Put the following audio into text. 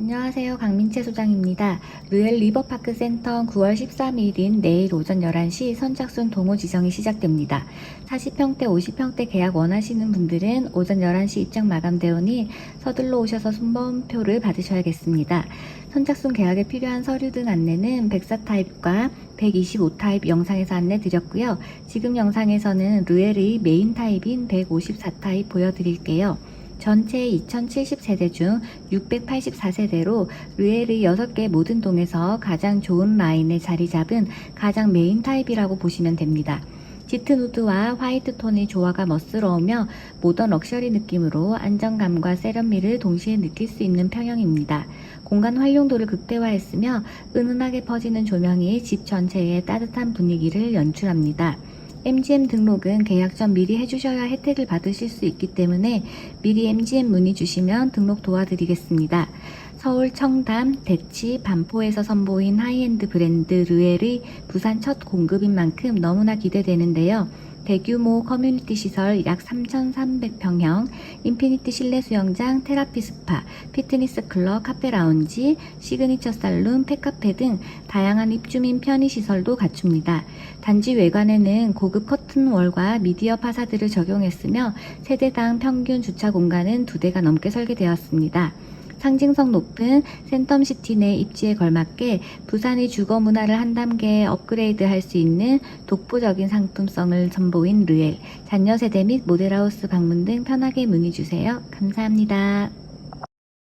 안녕하세요. 강민채 소장입니다. 르엘 리버파크 센터 9월 13일인 내일 오전 11시 선착순 동호 지정이 시작됩니다. 40평대, 50평대 계약 원하시는 분들은 오전 11시 입장 마감되오니 서둘러 오셔서 순번표를 받으셔야겠습니다. 선착순 계약에 필요한 서류 등 안내는 104 타입과 125 타입 영상에서 안내 드렸고요. 지금 영상에서는 르엘의 메인 타입인 154 타입 보여드릴게요. 전체 2070세대 중 684세대로 르엘의 6개 모든 동에서 가장 좋은 라인에 자리 잡은 가장 메인 타입이라고 보시면 됩니다. 짙은 우드와 화이트 톤의 조화가 멋스러우며 모던 럭셔리 느낌으로 안정감과 세련미를 동시에 느낄 수 있는 평형입니다. 공간 활용도를 극대화했으며 은은하게 퍼지는 조명이 집 전체에 따뜻한 분위기를 연출합니다. MGM 등록은 계약 전 미리 해주셔야 혜택을 받으실 수 있기 때문에 미리 MGM 문의 주시면 등록 도와드리겠습니다. 서울 청담, 대치, 반포에서 선보인 하이엔드 브랜드 르엘의 부산 첫 공급인 만큼 너무나 기대되는데요. 대규모 커뮤니티 시설 약 3,300평형, 인피니티 실내 수영장, 테라피 스파, 피트니스 클럽, 카페 라운지, 시그니처 살룸, 펫카페 등 다양한 입주민 편의 시설도 갖춥니다. 단지 외관에는 고급 커튼월과 미디어 파사드를 적용했으며 세대당 평균 주차 공간은 두 대가 넘게 설계되었습니다. 상징성 높은 센텀시티 내 입지에 걸맞게 부산의 주거 문화를 한 단계 업그레이드 할 수 있는 독보적인 상품성을 선보인 르엘, 잔여 세대 및 모델하우스 방문 등 편하게 문의 주세요. 감사합니다.